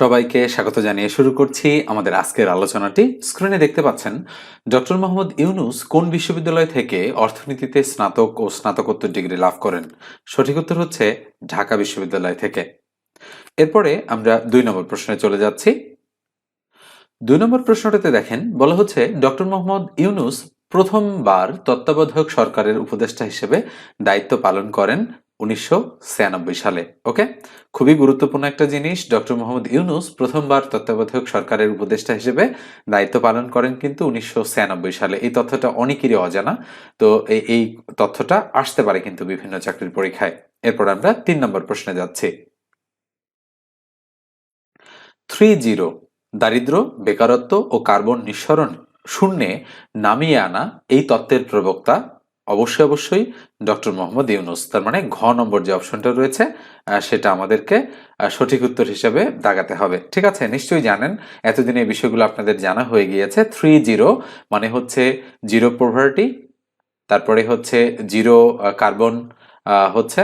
সবাইকে স্বাগত জানিয়ে শুরু করছি আমাদের আজকের আলোচনাটি। স্ক্রিনে দেখতে পাচ্ছেন, ডক্টর মোহাম্মদ ইউনুস কোন বিশ্ববিদ্যালয় থেকে অর্থনীতিতে স্নাতক ও স্নাতকোত্তর ডিগ্রি লাভ করেন? সঠিক উত্তর হচ্ছে ঢাকা বিশ্ববিদ্যালয় থেকে। এরপরে আমরা দুই নম্বর প্রশ্নে চলে যাচ্ছি। দুই নম্বর প্রশ্নটাতে দেখেন, বলা হচ্ছে ডক্টর মোহাম্মদ ইউনুস প্রথমবার তত্ত্বাবধায়ক সরকারের উপদেষ্টা হিসেবে দায়িত্ব পালন করেন উনিশশো সালে, ওকে? খুবই গুরুত্বপূর্ণ একটা জিনিস, ডক্টর মোহাম্মদ ইউনুস প্রথমবার তত্ত্বাবধায়ক সরকারের উপদেষ্টা হিসেবে দায়িত্ব পালন করেন কিন্তু উনিশশো সালে। এই তথ্যটা অনেকেরই অজানা, তো এই তথ্যটা আসতে পারে কিন্তু বিভিন্ন চাকরির পরীক্ষায়। এরপর আমরা তিন নম্বর প্রশ্নে যাচ্ছি। থ্রি জিরো, দারিদ্র, বেকারত্ব ও কার্বন নিঃসরণ শূন্যে নামিয়ে আনা এই তত্ত্বের প্রবক্তা অবশ্যই অবশ্যই ডক্টর মোহাম্মদ ইউনুস। তার মানে ঘ নম্বর যে অপশনটা রয়েছে সেটা আমাদেরকে সঠিক উত্তর হিসেবে দাগাতে হবে। ঠিক আছে? নিশ্চয়ই জানেন, এতদিন এই বিষয়গুলো আপনাদের জানা হয়ে গিয়েছে। থ্রি জিরো মানে হচ্ছে জিরো পোভার্টি তারপরে হচ্ছে জিরো কার্বন হচ্ছে,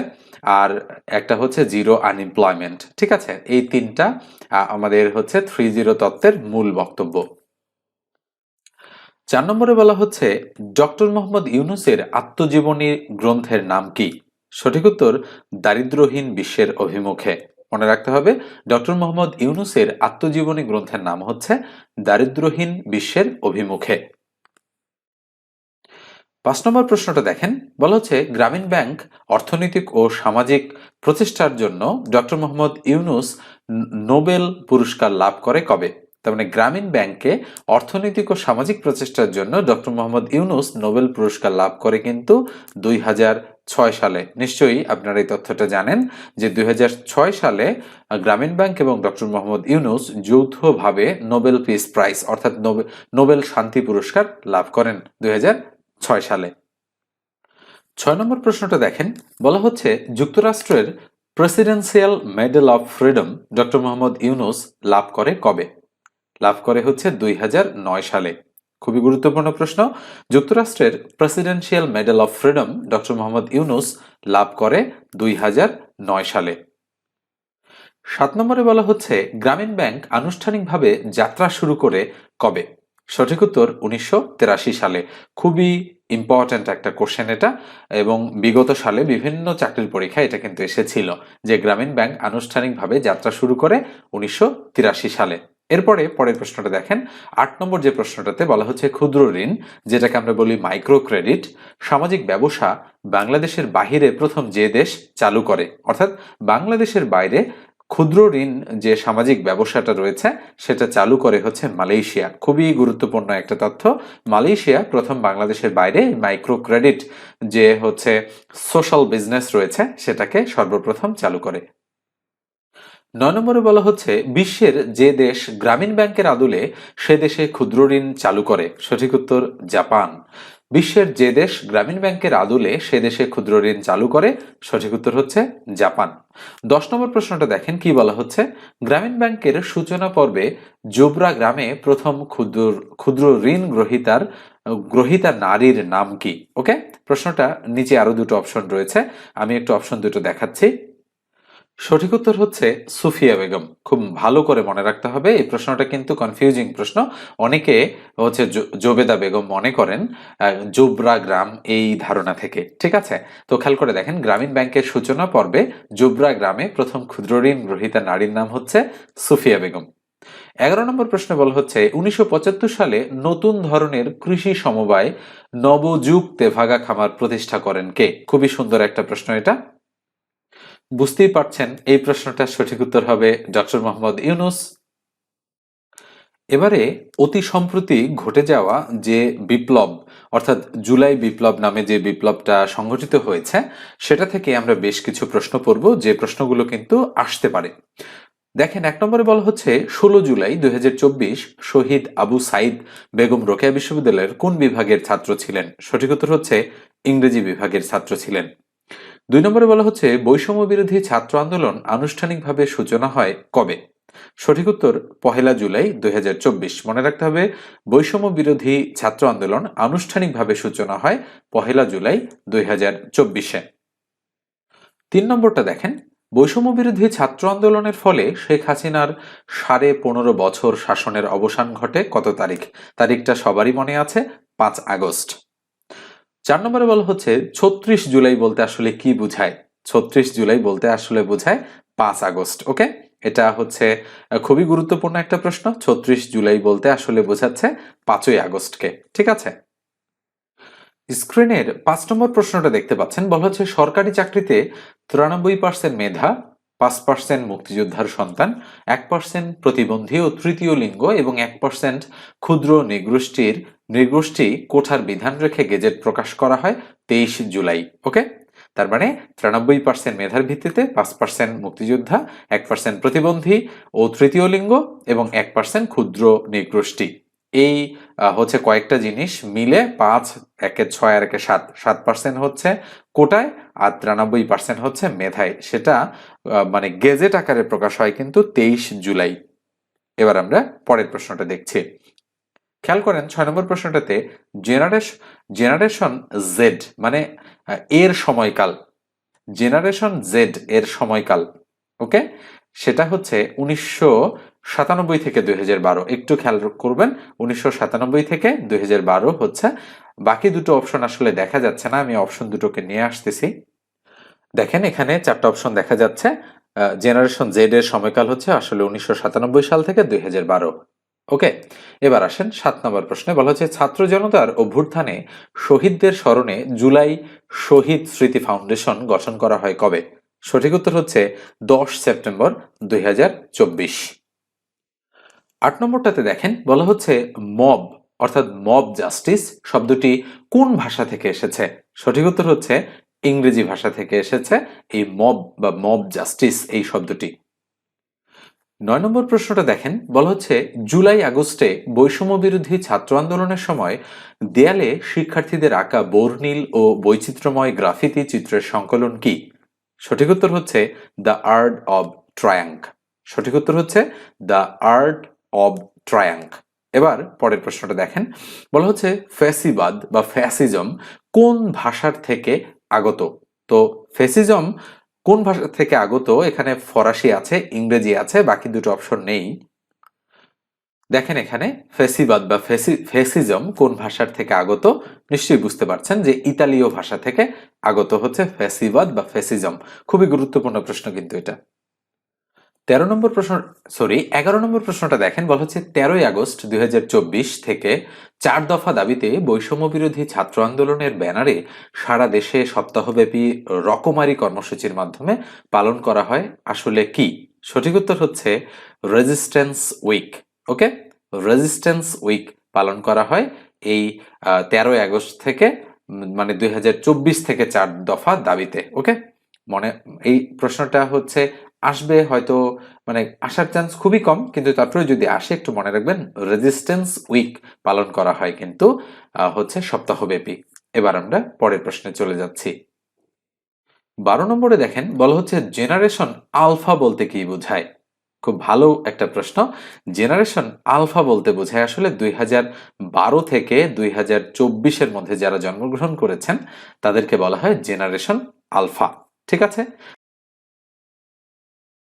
আর একটা হচ্ছে জিরো আনএমপ্লয়মেন্ট ঠিক আছে? এই তিনটা আমাদের হচ্ছে থ্রি জিরো তত্ত্বের মূল বক্তব্য। চার নম্বরে বলা হচ্ছে, ডক্টর মোহাম্মদ ইউনুসের আত্মজীবনী গ্রন্থের নাম কি? সঠিক উত্তর দারিদ্রহীন বিশ্বের অভিমুখে। মনে রাখতে হবে, ডক্টর মোহাম্মদ ইউনুসের আত্মজীবনী গ্রন্থের নাম হচ্ছে দারিদ্রহীন বিশ্বের অভিমুখে। পাঁচ নম্বর প্রশ্নটা দেখেন, বলা হচ্ছে, গ্রামীণ ব্যাংক, অর্থনৈতিক ও সামাজিক প্রচেষ্টার জন্য ডক্টর মোহাম্মদ ইউনুস নোবেল পুরস্কার লাভ করে কবে? তার মানে গ্রামীণ ব্যাংকে অর্থনৈতিক ও সামাজিক প্রচেষ্টার জন্য ডক্টর মোহাম্মদ ইউনুস নোবেল পুরস্কার লাভ করে কিন্তু দুই ছয় সালে। নিশ্চয়ই আপনারা এই তথ্যটা জানেন যে দুই হাজার ছয় সালে গ্রামীণ ব্যাংক এবং ডক্টর মোহাম্মদ ইউনুস যৌথভাবে নোবেল পিস প্রাইজ অর্থাৎ নোবে- নোবেল শান্তি পুরস্কার লাভ করেন দুই সালে। ছয় নম্বর প্রশ্নটা দেখেন। বলা হচ্ছে যুক্তরাষ্ট্রের presidential medal of freedom doctor Mohammad Yunus লাভ করে কবে? লাভ করে হচ্ছে দুই সালে। খুবই গুরুত্বপূর্ণ প্রশ্ন। যুক্তরাষ্ট্রের presidential medal of freedom doctor Mohammad Yunus লাভ করে দুই সালে। সাত নম্বরে বলা হচ্ছে, গ্রামীণ ব্যাংক আনুষ্ঠানিকভাবে যাত্রা শুরু করে কবে? সঠিক উত্তর উনিশশো সালে। খুবই ইম্পর্ট্যান্ট একটা কোশ্চেন এটা এবং বিগত সালে বিভিন্ন চাকরির পরীক্ষায় এটা কিন্তু এসেছিল যে গ্রামীণ ব্যাংক আনুষ্ঠানিকভাবে যাত্রা শুরু করে উনিশশো তিরাশি সালে। এরপরে পরের প্রশ্নটা দেখেন। আট নম্বর যে প্রশ্নটাতে বলা হচ্ছে ক্ষুদ্র ঋণ, যেটাকে আমরা বলি মাইক্রো ক্রেডিট সামাজিক ব্যবসা বাংলাদেশের বাহিরে প্রথম যে দেশ চালু করে। অর্থাৎ বাংলাদেশের বাইরে ক্ষুদ্র ঋণ যে সামাজিক ব্যবসাটা রয়েছে, সেটা চালু করে হচ্ছে মালয়েশিয়া। খুবই গুরুত্বপূর্ণ একটা তথ্য। মালয়েশিয়া প্রথম বাংলাদেশের বাইরে মাইক্রো ক্রেডিট যে হচ্ছে সোশ্যাল বিজনেস রয়েছে, সেটাকে সর্বপ্রথম চালু করে। নয় নম্বরে বলা হচ্ছে, বিশ্বের যে দেশ গ্রামীণ ব্যাংকের আদলে সে দেশে ক্ষুদ্র ঋণ চালু করে। সঠিক উত্তর, জাপান। বিশ্বের যে দেশ গ্রামীণ ব্যাংকের আদলে সে দেশে ক্ষুদ্র ঋণ চালু করে, সঠিক উত্তর হচ্ছে জাপান। দশ নম্বর প্রশ্নটা দেখেন, কি বলা হচ্ছে? গ্রামীণ ব্যাংকের সূচনা পর্বে জোবরা গ্রামে প্রথম ক্ষুদ্র ক্ষুদ্র ঋণ গ্রহীতার গ্রহীতা নারীর নাম কি? ওকে? প্রশ্নটা নিচে আরও দুটো অপশন রয়েছে। আমি একটু অপশন দুটো দেখাচ্ছি। সঠিক উত্তর হচ্ছে সুফিয়া বেগম। খুব ভালো করে মনে রাখতে হবে। এই প্রশ্নটা কিন্তু কনফিউজিং প্রশ্ন। অনেকে হচ্ছে জোবেদা বেগম মনে করেন জোবরা গ্রাম এই ধারণা থেকে। ঠিক আছে? তো খেয়াল করে দেখেন, গ্রামীণ ব্যাংকের সূচনা পর্বে জোবরা গ্রামে প্রথম ক্ষুদ্র ঋণ গ্রহীতা নারীর নাম হচ্ছে সুফিয়া বেগম। এগারো নম্বর প্রশ্নে বলা হচ্ছে, উনিশশো পঁচাত্তর সালে নতুন ধরনের কৃষি সমবায় নবযুগ তেভাগা খামার প্রতিষ্ঠা করেন কে? খুবই সুন্দর একটা প্রশ্ন এটা। বুঝতেই পারছেন এই প্রশ্নটার সঠিক উত্তর হবে ডক্টর মোহাম্মদ ইউনুস। এবারে অতি সম্প্রতি ঘটে যাওয়া যে বিপ্লব, অর্থাৎ জুলাই বিপ্লব নামে যে বিপ্লবটা সংঘটিত হয়েছে, সেটা থেকে আমরা বেশ কিছু প্রশ্ন পড়ব। যে প্রশ্নগুলো কিন্তু আসতে পারে। দেখেন, এক নম্বরে বলা হচ্ছে, ষোলো জুলাই দুই হাজার চব্বিশ শহীদ আবু সাইদ বেগম রোকেয়া বিশ্ববিদ্যালয়ের কোন বিভাগের ছাত্র ছিলেন? সঠিক উত্তর হচ্ছে, ইংরেজি বিভাগের ছাত্র ছিলেন। দুই নম্বরে বলা হচ্ছে বৈষম্য বিরোধী ছাত্র আন্দোলন আনুষ্ঠানিকভাবে সূচনা হয় কবে? সঠিক উত্তর, পহেলা জুলাই দুই হাজার চব্বিশ। মনে রাখতে হবে বৈষম্য বিরোধী ছাত্র আন্দোলন আনুষ্ঠানিকভাবে সূচনা হয় পহেলা জুলাই দুই তিন নম্বরটা দেখেন বৈষম্য বিরোধী ছাত্র আন্দোলনের ফলে শেখ হাসিনার সাড়ে পনেরো বছর শাসনের অবসান ঘটে কত তারিখ? তারিখটা সবারই মনে আছে, পাঁচ আগস্ট। চার নম্বরে বলা হচ্ছে, ছত্রিশ জুলাই বলতে আসলে কি বুঝায়? ছত্রিশ জুলাই বলতে আসলে বোঝায় পাঁচ আগস্ট, ওকে? এটা হচ্ছে খুবই গুরুত্বপূর্ণ একটা প্রশ্ন। ছত্রিশ জুলাই বলতে আসলে বোঝাচ্ছে পাঁচই আগস্টকে, ঠিক আছে? স্ক্রিনের পাঁচ নম্বর প্রশ্নটা দেখতে পাচ্ছেন। বলা হচ্ছে, সরকারি চাকরিতে তিরানব্বই পার্সেন্ট মেধা পাঁচ পার্সেন্ট মুক্তিযোদ্ধার সন্তান, এক পার্সেন্ট প্রতিবন্ধী ও তৃতীয় লিঙ্গ এবং এক পার্সেন্ট ক্ষুদ্র নৃগোষ্ঠীর, নৃগোষ্ঠী কোঠার বিধান রেখে গেজেট প্রকাশ করা হয় তেইশ জুলাই, ওকে? তার মানে তিরানব্বই পার্সেন্ট মেধার ভিত্তিতে, পাঁচ পার্সেন্ট মুক্তিযোদ্ধা, এক পার্সেন্ট প্রতিবন্ধী ও তৃতীয় লিঙ্গ এবং এক পার্সেন্ট ক্ষুদ্র নৃগোষ্ঠী। এই হচ্ছে কয়েকটা জিনিস মিলে পাঁচ, একে ছয় আর একে সাত। সাত পার্সেন্ট হচ্ছে কোটায় আর তিরানব্বই পার্সেন্ট হচ্ছে মেধায়। সেটা মানে গেজেট আকারে প্রকাশ হয় কিন্তু তেইশ জুলাই। এবার আমরা পরের প্রশ্নটা দেখছি। খেয়াল করেন, ছয় নম্বর প্রশ্নটাতে জেনারেশন জেনারেশন জেড মানে এর সময়কাল। জেনারেশন জেড এর সময়কাল ওকে সেটা হচ্ছে উনিশশো সাতানব্বই থেকে দুই হাজার বারো। একটু খেয়াল করবেন, উনিশশো সাতানব্বই থেকে দুই হাজার বারো হচ্ছে। বাকি দুটো অপশন আসলে দেখা যাচ্ছে না, আমি অপশন দুটোকে নিয়ে আসতেছি। দেখেন এখানে চারটা অপশন দেখা যাচ্ছে। জেনারেশন জেড এর সময়কাল হচ্ছে আসলে উনিশশো সাতানব্বই সাল থেকে দুই হাজার বারো। ওকে, এবার আসেন সাত নম্বর প্রশ্নে। বলা হচ্ছে, ছাত্র জনতার অভ্যুত্থানে শহীদদের স্মরণে জুলাই শহীদ স্মৃতি ফাউন্ডেশন গঠন করা হয় কবে? সঠিক উত্তর হচ্ছে দশ সেপ্টেম্বর দুই হাজার চব্বিশ। আট নম্বরটাতে দেখেন, বলা হচ্ছে মব, অর্থাৎ মব জাস্টিস শব্দটি কোন ভাষা থেকে এসেছে? সঠিক উত্তর হচ্ছে ইংরেজি ভাষা থেকে এসেছে, এই মব বা মব জাস্টিস এই শব্দটি। নয় নম্বর প্রশ্নটা দেখেন, বলা হচ্ছে জুলাই আগস্টে বৈষম্য বিরোধী ছাত্র আন্দোলনের সময় দেয়ালে শিক্ষার্থীদের আঁকা বর্ণিল ও বৈচিত্র্যময় গ্রাফিতি চিত্রের সংকলন কি? সঠিক উত্তর হচ্ছে দ্য আর্ট অব ট্রায়াঙ্ক। সঠিক উত্তর হচ্ছে দ্য আর্ট অব ট্রায়াঙ্ক এবার পরের প্রশ্নটা দেখেন। বলা হচ্ছে ফ্যাসিবাদ বা ফ্যাসিজম কোন ভাষার থেকে আগত? তো ফ্যাসিজম কোন ভাষা থেকে আগত? এখানে ফরাসি আছে, ইংরেজি আছে, বাকি দুটো অপশন নেই। দেখেন এখানে ফেসিবাদ বা ফেসি ফেসিজম কোন ভাষার থেকে আগত? নিশ্চয়ই বুঝতে পারছেন যে ইতালীয় ভাষা থেকে আগত হচ্ছে ফেসিবাদ বা ফেসিজম খুবই গুরুত্বপূর্ণ প্রশ্ন কিন্তু এটা। তেরো নম্বর প্রশ্ন সরি এগারো নম্বর প্রশ্নটা দেখেন, বলা হচ্ছে তেরোই আগস্ট দুই থেকে চার দফা দাবিতে বৈষম্য বিরোধী ছাত্র আন্দোলনের ব্যানারে সারা দেশে সপ্তাহব্যাপী রকমারি কর্মসূচির মাধ্যমে পালন করা হয়। আসলে কি? সঠিক উত্তর হচ্ছে resistance week okay resistance week পালন করা হয় এই তেরোই আগস্ট থেকে মানে দুই হাজার চব্বিশ থেকে চার দফা দাবিতে ওকে মনে, এই প্রশ্নটা হচ্ছে আসবে, হয়তো মানে আসার চান্স খুবই কম, কিন্তু তারপরে যদি আসে, একটু মনে রাখবেন রেজিস্ট্যান্স উইক পালন করা হয় কিন্তু হচ্ছে সপ্তাহব্যাপী। এবার আমরা পরের প্রশ্নে চলে যাচ্ছি। বারো নম্বরে দেখেন, বলা হচ্ছে জেনারেশন আলফা বলতে কি বোঝায়? খুব ভালো একটা প্রশ্ন। জেনারেশন আলফা বলতে বোঝায় আসলে দুই বারো থেকে দুই হাজার চব্বিশের মধ্যে যারা জন্মগ্রহণ করেছেন, তাদেরকে বলা হয় জেনারেশন আলফা ঠিক আছে?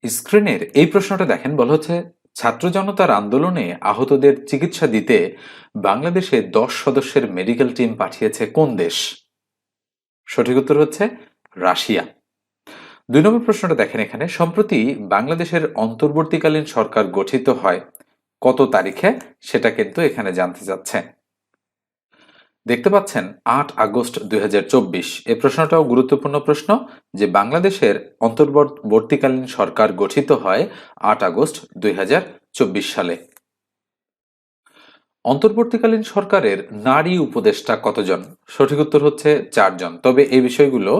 স্ক্রিনের এই প্রশ্নটা দেখেন, বলা হচ্ছে, ছাত্র জনতার আন্দোলনে আহতদের চিকিৎসা দিতে বাংলাদেশে দশ সদস্যের মেডিকেল টিম পাঠিয়েছে কোন দেশ? সঠিক উত্তর হচ্ছে রাশিয়া। দুই নম্বর প্রশ্নটা দেখেন এখানে, সম্প্রতি বাংলাদেশের অন্তর্বর্তীকালীন সরকার গঠিত হয় কত তারিখে? সেটা কিন্তু এখানে জানতে চাচ্ছে দেখতে পাচ্ছেন আট আগস্ট দুই এ প্রশ্নটাও গুরুত্বপূর্ণ প্রশ্ন যে বাংলাদেশের অন্তর্বর্তীকালীন সরকার গঠিত হয় আট আগস্ট দুই হাজার চব্বিশ সালে। অন্তর্বর্তীকালীন সরকারের নারী উপদেষ্টা কতজন? সঠিক উত্তর হচ্ছে চারজন। তবে এই বিষয়গুলো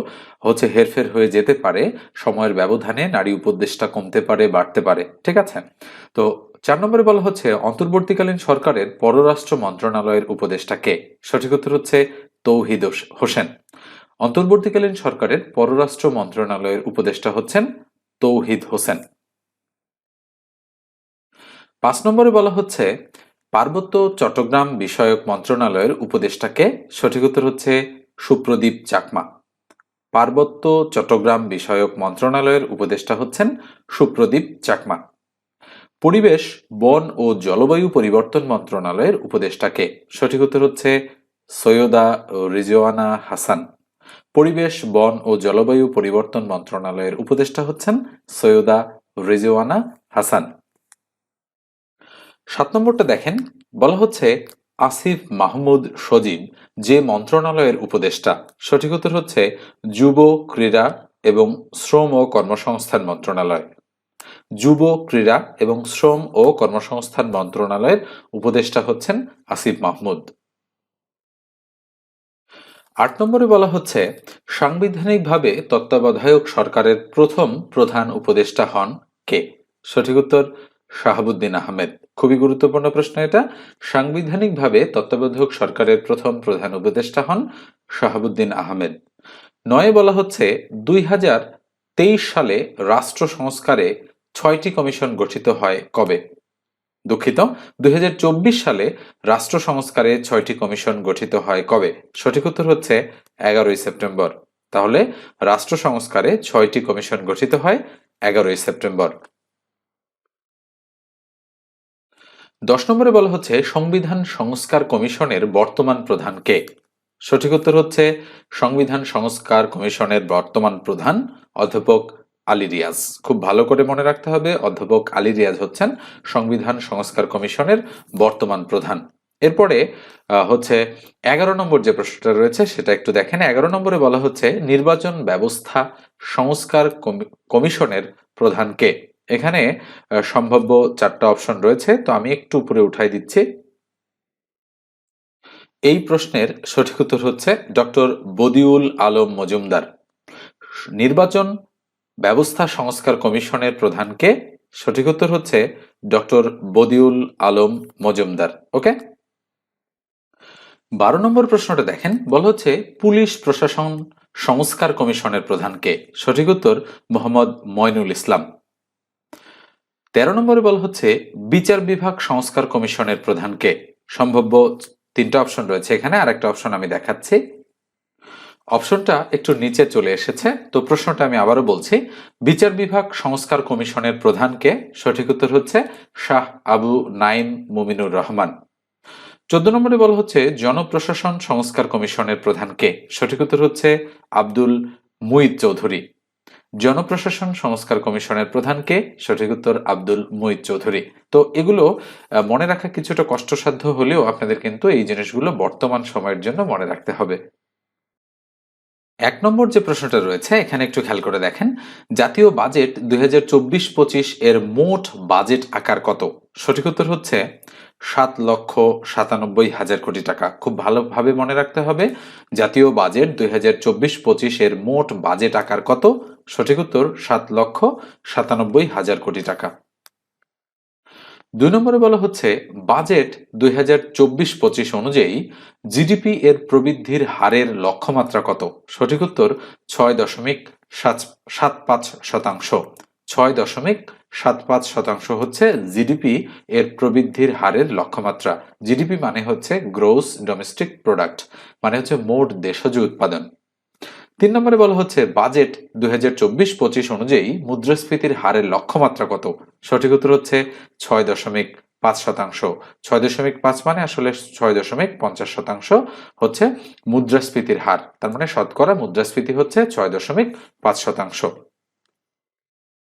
হচ্ছে হেরফের হয়ে যেতে পারে, সময়ের ব্যবধানে নারী উপদেষ্টা কমতে পারে, বাড়তে পারে। ঠিক আছে? তো চার নম্বরে বলা হচ্ছে, অন্তর্বর্তীকালীন সরকারের পররাষ্ট্র মন্ত্রণালয়ের উপদেষ্টা কে? সঠিক উত্তর হচ্ছে তৌহিদ হোসেন। অন্তর্বর্তীকালীন সরকারের পররাষ্ট্র মন্ত্রণালয়ের উপদেষ্টা হচ্ছেন তৌহিদ হোসেন। পাঁচ নম্বরে বলা হচ্ছে, পার্বত্য চট্টগ্রাম বিষয়ক মন্ত্রণালয়ের উপদেষ্টাকে সঠিক উত্তর হচ্ছে সুপ্রদীপ চাকমা। পার্বত্য চট্টগ্রাম বিষয়ক মন্ত্রণালয়ের উপদেষ্টা হচ্ছেন সুপ্রদীপ চাকমা। পরিবেশ, বন ও জলবায়ু পরিবর্তন মন্ত্রণালয়ের উপদেষ্টাকে। সঠিক উত্তর হচ্ছে সৈয়দা রিজওয়ানা হাসান। পরিবেশ, বন ও জলবায়ু পরিবর্তন মন্ত্রণালয়ের উপদেষ্টা হচ্ছেন সৈয়দা রিজওয়ানা হাসান। সাত নম্বরটা দেখেন, বলা হচ্ছে আসিফ মাহমুদ সজীব যে মন্ত্রণালয়ের উপদেষ্টা। সঠিক উত্তর হচ্ছে যুব, ক্রীড়া এবং শ্রম ও কর্মসংস্থান মন্ত্রণালয়। যুব, ক্রীড়া এবং শ্রম ও কর্মসংস্থান মন্ত্রণালয়ের উপদেষ্টা হচ্ছেন আসিফ মাহমুদ। আট নম্বরে বলা হচ্ছে, সাংবিধানিকভাবে তত্ত্বাবধায়ক সরকারের প্রথম প্রধান উপদেষ্টা হন কে? সঠিক উত্তর, শাহাবুদ্দিন আহমেদ। খুবই গুরুত্বপূর্ণ প্রশ্ন এটা। সাংবিধানিকভাবে তত্ত্বাবধায়ক সরকারের প্রথম প্রধান উপদেষ্টা হন শাহাবুদ্দিন আহমেদ। নয়ে বলা হচ্ছে, দুই হাজার তেইশ সালে রাষ্ট্র সংস্কারে ছয়টি কমিশন গঠিত হয় কবে? দুঃখিত, দুই হাজার চব্বিশ সালে রাষ্ট্র সংস্কারে ছয়টি কমিশন গঠিত হয় কবে? সঠিক উত্তর হচ্ছে এগারোই সেপ্টেম্বর। তাহলে রাষ্ট্র সংস্কারে ছয়টি কমিশন গঠিত হয় এগারোই সেপ্টেম্বর। দশ নম্বরে বলা হচ্ছে সংবিধান সংস্কার কমিশনের বর্তমান প্রধান কে? সঠিক উত্তর হচ্ছে সংবিধান সংস্কার কমিশনের বর্তমান প্রধান অধ্যাপক আলী রিয়াজ। খুব ভালো করে মনে রাখতে হবে, অধ্যাপক আলী রিয়াজ হচ্ছেন সংবিধান সংস্কার কমিশনের বর্তমান প্রধান। এরপরে হচ্ছে এগারো নম্বর যে প্রশ্নটা রয়েছে সেটা একটু দেখেন। এগারো নম্বরে বলা হচ্ছে নির্বাচন ব্যবস্থা সংস্কার কমিশনের প্রধানকে এখানে সম্ভাব্য চারটা অপশন রয়েছে, তো আমি একটু উপরে উঠাই দিচ্ছি। এই প্রশ্নের সঠিক উত্তর হচ্ছে ডক্টর বদিউল আলম মজুমদার। নির্বাচন ব্যবস্থা সংস্কার কমিশনের প্রধানকে। সঠিক উত্তর হচ্ছে ডক্টর বদিউল আলম মজুমদার, ওকে? বারো নম্বর প্রশ্নটা দেখেন, বলা হচ্ছে পুলিশ প্রশাসন সংস্কার কমিশনের প্রধানকে। সঠিক উত্তর মোহাম্মদ ময়নুল ইসলাম। তেরো নম্বরে বলা হচ্ছে বিচার বিভাগ সংস্কার কমিশনের প্রধানকে। সম্ভাব্য তিনটা অপশন রয়েছে এখানে আর একটা অপশন আমি দেখাচ্ছি। অপশনটা একটু নিচে চলে এসেছে। তো প্রশ্নটা আমি আবারও বলছি, বিচার বিভাগ সংস্কার কমিশনের প্রধানকে সঠিক উত্তর হচ্ছে শাহ আবু নাইম মুমিনুর রহমান। চোদ্দ নম্বরে বলা হচ্ছে, জনপ্রশাসন সংস্কার কমিশনের প্রধানকে সঠিক উত্তর হচ্ছে আব্দুল মুইদ চৌধুরী। জনপ্রশাসন সংস্কার কমিশনের প্রধানকে সঠিক উত্তর আব্দুল মুইদ চৌধুরী। তো এগুলো মনে রাখা কিছুটা কষ্টসাধ্য হলেও আপনাদের কিন্তু এই জিনিসগুলো বর্তমান সময়ের জন্য মনে রাখতে হবে। এক নম্বর যে প্রশ্নটা রয়েছে, এখানে একটু খেয়াল করে দেখেন। জাতীয় বাজেট দুই হাজার এর মোট বাজেট আকার কত? সঠিক উত্তর হচ্ছে সাত লক্ষ সাতানব্বই হাজার কোটি টাকা। খুব ভালোভাবে মনে রাখতে হবে, জাতীয় বাজেট দুই হাজার এর মোট বাজেট আকার কত? সঠিক উত্তর সাত লক্ষ সাতানব্বই হাজার কোটি টাকা। দুই নম্বরে বলা হচ্ছে, বাজেট দুই হাজার চব্বিশ পঁচিশ অনুযায়ী জিডিপি এর প্রবৃদ্ধির হারের লক্ষ্যমাত্রা কত? সঠিক উত্তর, ছয় দশমিক সাত সাত পাঁচ শতাংশ। ছয় দশমিক সাত পাঁচ শতাংশ হচ্ছে জিডিপি এর প্রবৃদ্ধির হারের লক্ষ্যমাত্রা। জিডিপি মানে হচ্ছে গ্রোস ডোমেস্টিক প্রোডাক্ট মানে হচ্ছে মোট দেশজ উৎপাদন। তিন নম্বরে বলা হচ্ছে, বাজেট দুই হাজার চব্বিশ পঁচিশ অনুযায়ী মুদ্রাস্ফীতির হারের লক্ষ্যমাত্রা কত? সঠিক উত্তর হচ্ছে ছয় দশমিক পাঁচ শতাংশ। ছয় দশমিক পাঁচ মানে আসলে ছয় দশমিক পঞ্চাশ শতাংশ হচ্ছে মুদ্রাস্ফীতির হার। তার মানে শতকরা মুদ্রাস্ফীতি হচ্ছে ছয় দশমিক পাঁচ শতাংশ।